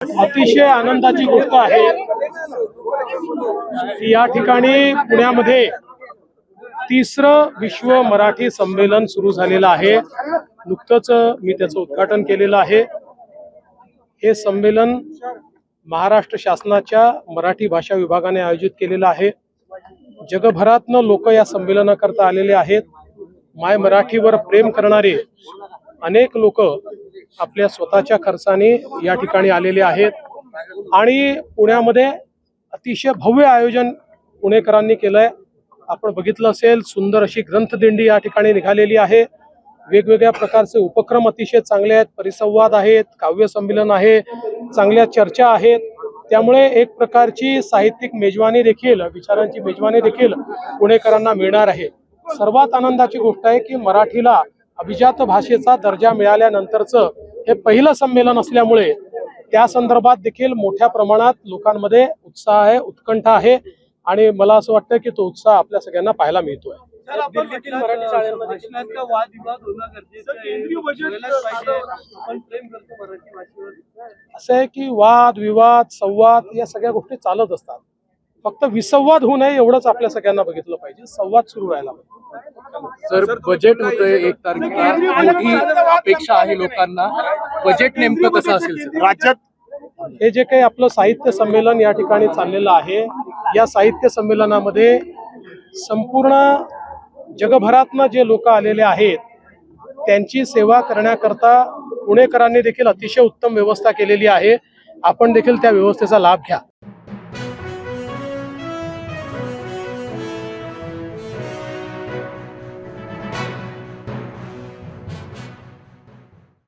अतिशय आनंदाची गोष्ट आहे या ठिकाणी पुण्यामध्ये तिसरं विश्व मराठी संमेलन सुरू झालेलं आहे. नुकतंच मी त्याचं उद्घाटन केलेलं आहे. हे संमेलन महाराष्ट्र शासनाच्या मराठी भाषा विभागाने आयोजित केलेलं आहे. जगभरातनं लोक या संमेलनाकरता आलेले आहेत. माय मराठीवर प्रेम करणारे अनेक लोक आपल्या स्वतःच्या खर्चाने या ठिकाणी आलेले आहेत. आणि पुण्यामध्ये अतिशय भव्य आयोजन पुणेकरांनी केलंय. आपण बघितलं असेल सुंदर अशी ग्रंथदिंडी या ठिकाणी निघालेली आहे. वेगवेगळ्या प्रकारचे उपक्रम अतिशय चांगले आहेत. परिसंवाद आहेत काव्य संमेलन आहे चांगल्या चर्चा आहेत. त्यामुळे एक प्रकारची साहित्यिक मेजवानी देखील विचारांची मेजवानी देखील पुणेकरांना मिळणार आहे. सर्वात आनंदाची गोष्ट आहे की मराठीला अभिजात भाषेचा दर्जा मिळाल्यानंतरचं हे पहिलं संमेलन असल्यामुळे त्या संदर्भात देखील मोठ्या प्रमाणात लोकांमध्ये उत्साह आहे उत्कंठा आहे आणि मला असं वाटतं की तो उत्साह आपल्या सगळ्यांना पाहायला मिळतोय. असं आहे की वाद विवाद संवाद या सगळ्या गोष्टी चालत असतात. फक्त विसंवाद होऊ नये एवढंच आपल्या सगळ्यांना बघितलं पाहिजे. संवाद सुरू राहायला पाहिजे. सर बजेट होतंय एक तारखेला. मोठी अपेक्षा आहे लोकांना. बजेट नेमकं कसं असेल राज्यात हे जे काही आपलं साहित्य संमेलन या ठिकाणी चाललेलं आहे या साहित्य संमेलनामध्ये संपूर्ण जगभरातनं जे लोक आलेले आहेत त्यांची सेवा करण्याकरता पुणेकरांनी देखील अतिशय उत्तम व्यवस्था केलेली आहे. आपण देखील त्या व्यवस्थेचा लाभ घ्या.